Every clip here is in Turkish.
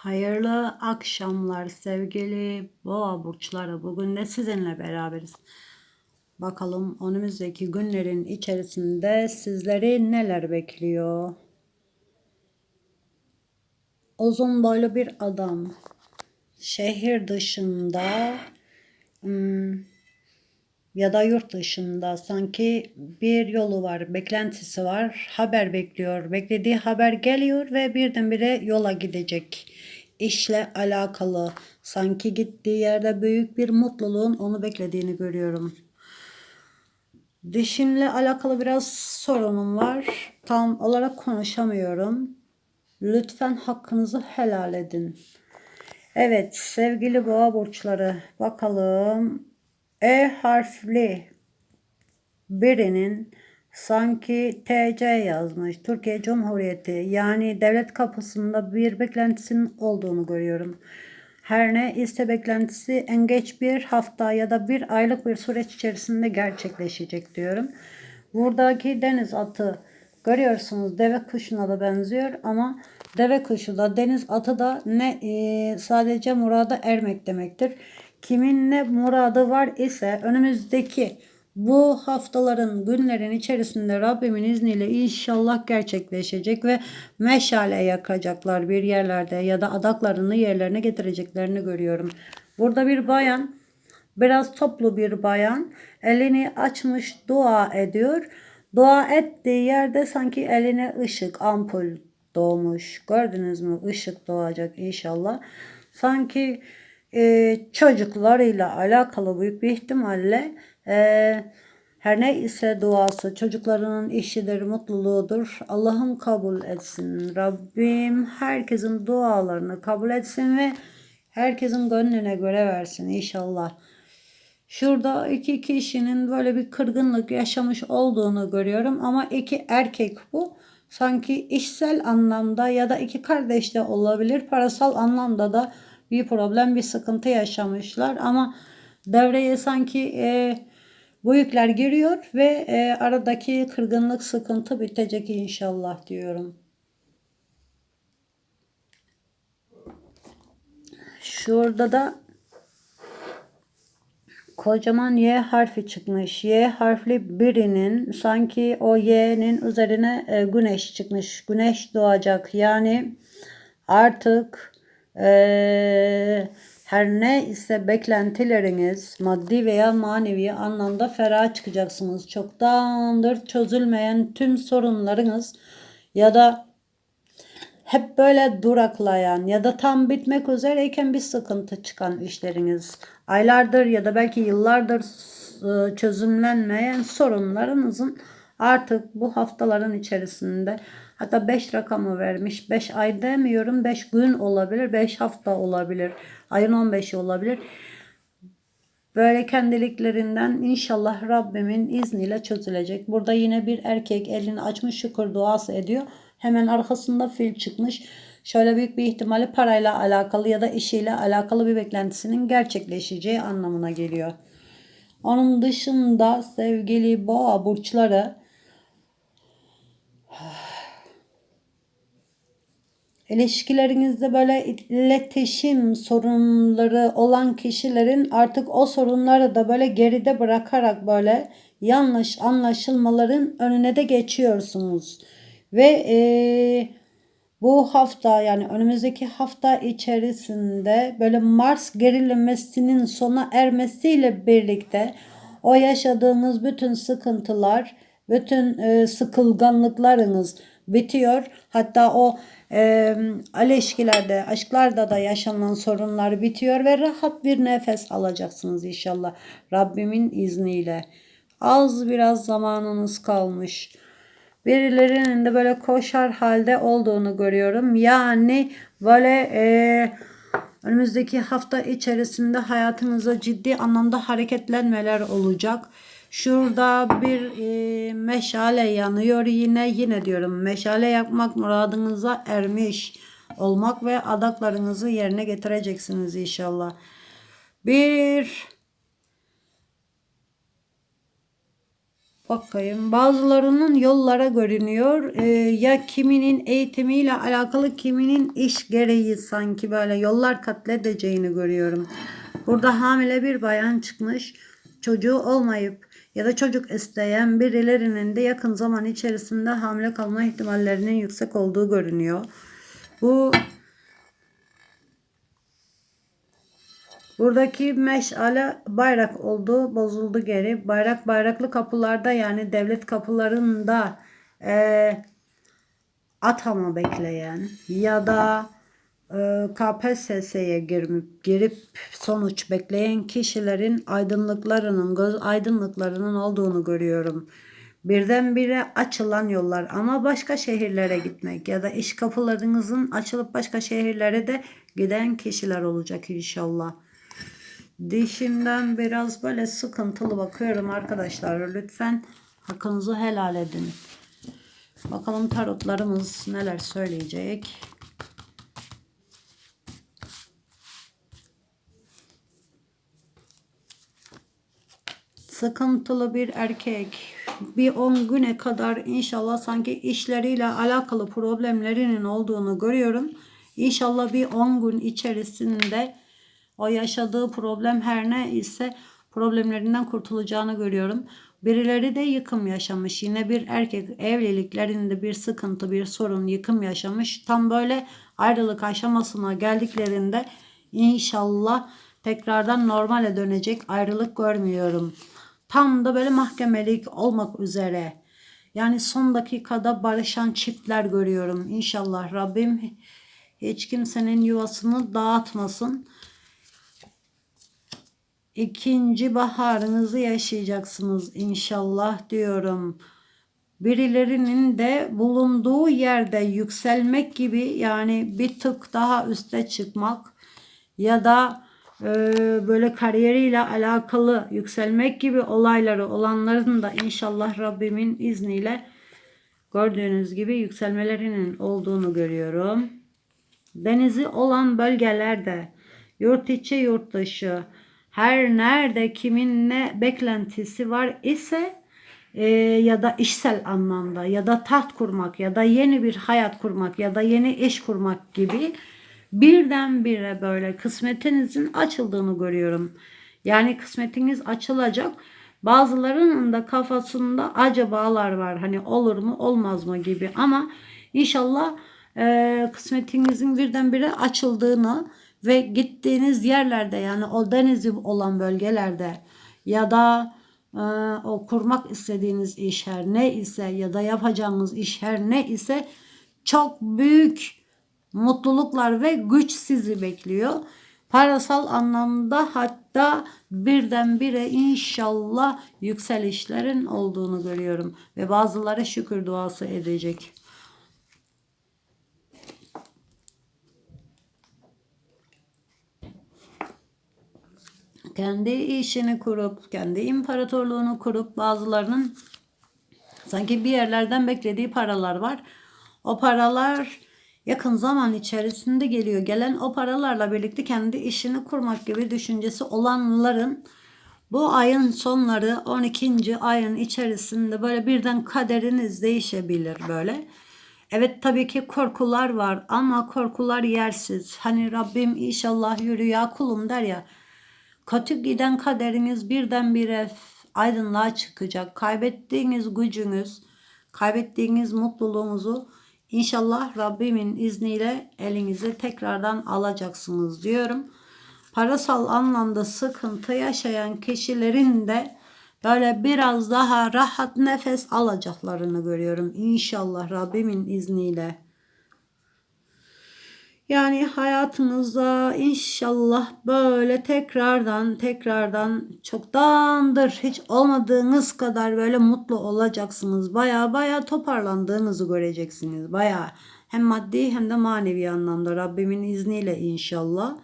Hayırlı akşamlar sevgili boğa burçları. Bugün de sizinle beraberiz. Bakalım önümüzdeki günlerin içerisinde sizleri neler bekliyor? Uzun boylu bir adam. Şehir dışında hmm, ya da yurt dışında sanki bir yolu var, beklentisi var, haber bekliyor. Beklediği haber geliyor ve birdenbire yola gidecek. İşle alakalı sanki gittiği yerde büyük bir mutluluğun onu beklediğini görüyorum. Dişinle alakalı biraz sorunum var. Tam olarak konuşamıyorum. Lütfen hakkınızı helal edin. Evet sevgili boğa burçları bakalım e harfli birinin sanki TC yazmış. Türkiye Cumhuriyeti yani devlet kapısında bir beklentisinin olduğunu görüyorum. Her ne ise beklentisi en geç bir hafta ya da bir aylık bir süreç içerisinde gerçekleşecek diyorum. Buradaki deniz atı görüyorsunuz deve kuşuna da benziyor ama deve kuşu da deniz atı da ne e, sadece murada ermek demektir. Kimin ne muradı var ise önümüzdeki bu haftaların günlerin içerisinde Rabbimin izniyle inşallah gerçekleşecek ve meşale yakacaklar bir yerlerde ya da adaklarını yerlerine getireceklerini görüyorum. Burada bir bayan biraz toplu bir bayan elini açmış dua ediyor. Dua ettiği yerde sanki eline ışık ampul doğmuş. Gördünüz mü? Işık doğacak inşallah. Sanki e, çocuklarıyla alakalı büyük bir ihtimalle e, her ne ise duası çocuklarının işidir, mutluluğudur. Allah'ım kabul etsin. Rabbim herkesin dualarını kabul etsin ve herkesin gönlüne göre versin inşallah. Şurada iki kişinin böyle bir kırgınlık yaşamış olduğunu görüyorum ama iki erkek bu. Sanki işsel anlamda ya da iki kardeş de olabilir. Parasal anlamda da bir problem, bir sıkıntı yaşamışlar ama devreye sanki e, bu yükler giriyor ve e, aradaki kırgınlık, sıkıntı bitecek inşallah diyorum. Şurada da kocaman Y harfi çıkmış. Y harfli birinin sanki o Y'nin üzerine e, güneş çıkmış. Güneş doğacak. Yani artık ee, her ne ise beklentileriniz maddi veya manevi anlamda ferah çıkacaksınız. Çoktandır çözülmeyen tüm sorunlarınız ya da hep böyle duraklayan ya da tam bitmek üzereyken bir sıkıntı çıkan işleriniz, aylardır ya da belki yıllardır e, çözümlenmeyen sorunlarınızın artık bu haftaların içerisinde Hatta 5 rakamı vermiş. 5 ay demiyorum. 5 gün olabilir. 5 hafta olabilir. Ayın 15'i olabilir. Böyle kendiliklerinden inşallah Rabbimin izniyle çözülecek. Burada yine bir erkek elini açmış şükür duası ediyor. Hemen arkasında fil çıkmış. Şöyle büyük bir ihtimalle parayla alakalı ya da işiyle alakalı bir beklentisinin gerçekleşeceği anlamına geliyor. Onun dışında sevgili boğa burçları İlişkilerinizde böyle iletişim sorunları olan kişilerin artık o sorunları da böyle geride bırakarak böyle yanlış anlaşılmaların önüne de geçiyorsunuz. Ve e, bu hafta yani önümüzdeki hafta içerisinde böyle Mars gerilemesinin sona ermesiyle birlikte o yaşadığınız bütün sıkıntılar, bütün e, sıkılganlıklarınız bitiyor. Hatta o e, ilişkilerde, aşklarda da yaşanan sorunlar bitiyor ve rahat bir nefes alacaksınız inşallah Rabbimin izniyle. Az biraz zamanınız kalmış. Birilerinin de böyle koşar halde olduğunu görüyorum. Yani böyle e, önümüzdeki hafta içerisinde hayatınızda ciddi anlamda hareketlenmeler olacak. Şurada bir e, meşale yanıyor yine yine diyorum meşale yakmak muradınıza ermiş olmak ve adaklarınızı yerine getireceksiniz inşallah. Bir Bakayım bazılarının yollara görünüyor. Ee, ya kiminin eğitimiyle alakalı kiminin iş gereği sanki böyle yollar katledeceğini görüyorum. Burada hamile bir bayan çıkmış. Çocuğu olmayıp ya da çocuk isteyen birilerinin de yakın zaman içerisinde hamile kalma ihtimallerinin yüksek olduğu görünüyor. Bu Buradaki meşale bayrak oldu, bozuldu geri. Bayrak bayraklı kapılarda yani devlet kapılarında e, atama bekleyen ya da KPSS'ye girip, girip sonuç bekleyen kişilerin aydınlıklarının, göz aydınlıklarının olduğunu görüyorum. Birdenbire açılan yollar ama başka şehirlere gitmek ya da iş kapılarınızın açılıp başka şehirlere de giden kişiler olacak inşallah. Dişimden biraz böyle sıkıntılı bakıyorum arkadaşlar. Lütfen hakkınızı helal edin. Bakalım tarotlarımız neler söyleyecek. Sıkıntılı bir erkek. Bir 10 güne kadar inşallah sanki işleriyle alakalı problemlerinin olduğunu görüyorum. İnşallah bir 10 gün içerisinde o yaşadığı problem her ne ise problemlerinden kurtulacağını görüyorum. Birileri de yıkım yaşamış. Yine bir erkek evliliklerinde bir sıkıntı, bir sorun, yıkım yaşamış. Tam böyle ayrılık aşamasına geldiklerinde inşallah tekrardan normale dönecek ayrılık görmüyorum. Tam da böyle mahkemelik olmak üzere. Yani son dakikada barışan çiftler görüyorum. İnşallah Rabbim hiç kimsenin yuvasını dağıtmasın ikinci baharınızı yaşayacaksınız inşallah diyorum. Birilerinin de bulunduğu yerde yükselmek gibi yani bir tık daha üste çıkmak ya da böyle kariyeriyle alakalı yükselmek gibi olayları olanların da inşallah Rabbimin izniyle gördüğünüz gibi yükselmelerinin olduğunu görüyorum. Denizi olan bölgelerde yurt içi yurt dışı her nerede kimin ne beklentisi var ise e, ya da işsel anlamda ya da taht kurmak ya da yeni bir hayat kurmak ya da yeni iş kurmak gibi birdenbire böyle kısmetinizin açıldığını görüyorum. Yani kısmetiniz açılacak. Bazılarının da kafasında acabalar var. Hani olur mu olmaz mı gibi ama inşallah e, kısmetinizin birdenbire açıldığını ve gittiğiniz yerlerde yani o denizi olan bölgelerde ya da e, o kurmak istediğiniz iş her ne ise ya da yapacağınız iş her ne ise çok büyük mutluluklar ve güç sizi bekliyor. Parasal anlamda hatta birdenbire inşallah yükselişlerin olduğunu görüyorum ve bazıları şükür duası edecek. kendi işini kurup, kendi imparatorluğunu kurup bazılarının sanki bir yerlerden beklediği paralar var. O paralar yakın zaman içerisinde geliyor. Gelen o paralarla birlikte kendi işini kurmak gibi düşüncesi olanların bu ayın sonları 12. ayın içerisinde böyle birden kaderiniz değişebilir böyle. Evet tabii ki korkular var ama korkular yersiz. Hani Rabbim inşallah yürü ya kulum der ya. Kötü giden kaderiniz birdenbire aydınlığa çıkacak. Kaybettiğiniz gücünüz, kaybettiğiniz mutluluğunuzu inşallah Rabbimin izniyle elinize tekrardan alacaksınız diyorum. Parasal anlamda sıkıntı yaşayan kişilerin de böyle biraz daha rahat nefes alacaklarını görüyorum. İnşallah Rabbimin izniyle. Yani hayatınızda inşallah böyle tekrardan tekrardan çoktandır hiç olmadığınız kadar böyle mutlu olacaksınız. Baya baya toparlandığınızı göreceksiniz. Baya hem maddi hem de manevi anlamda Rabbimin izniyle inşallah.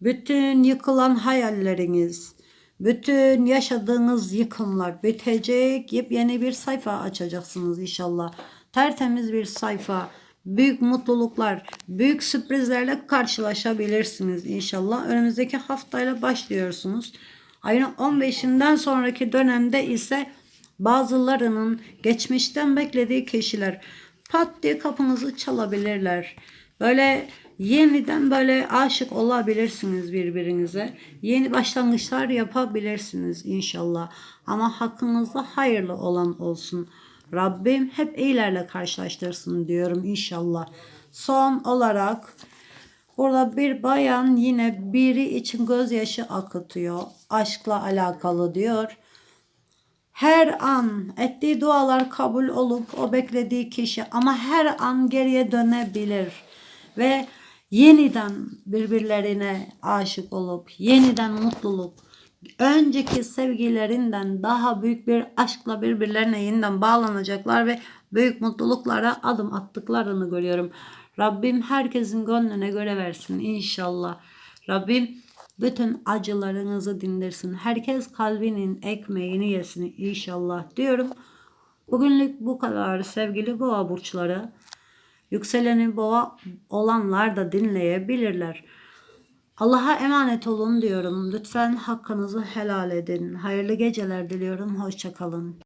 Bütün yıkılan hayalleriniz, bütün yaşadığınız yıkımlar bitecek. Yepyeni bir sayfa açacaksınız inşallah. Tertemiz bir sayfa büyük mutluluklar, büyük sürprizlerle karşılaşabilirsiniz inşallah. Önümüzdeki haftayla başlıyorsunuz. Ayın 15'inden sonraki dönemde ise Bazılarının geçmişten beklediği kişiler pat diye kapınızı çalabilirler. Böyle yeniden böyle aşık olabilirsiniz birbirinize. Yeni başlangıçlar yapabilirsiniz inşallah. Ama hakkınızda hayırlı olan olsun. Rabbim hep iyilerle karşılaştırsın diyorum inşallah. Son olarak Burada bir bayan yine biri için gözyaşı akıtıyor. Aşkla alakalı diyor. Her an ettiği dualar kabul olup o beklediği kişi ama her an geriye dönebilir ve yeniden birbirlerine aşık olup yeniden mutluluk önceki sevgilerinden daha büyük bir aşkla birbirlerine yeniden bağlanacaklar ve büyük mutluluklara adım attıklarını görüyorum. Rabbim herkesin gönlüne göre versin inşallah. Rabbim bütün acılarınızı dindirsin. Herkes kalbinin ekmeğini yesin inşallah diyorum. Bugünlük bu kadar sevgili boğa burçları. Yükseleni boğa olanlar da dinleyebilirler. Allah'a emanet olun diyorum. Lütfen hakkınızı helal edin. Hayırlı geceler diliyorum. Hoşçakalın.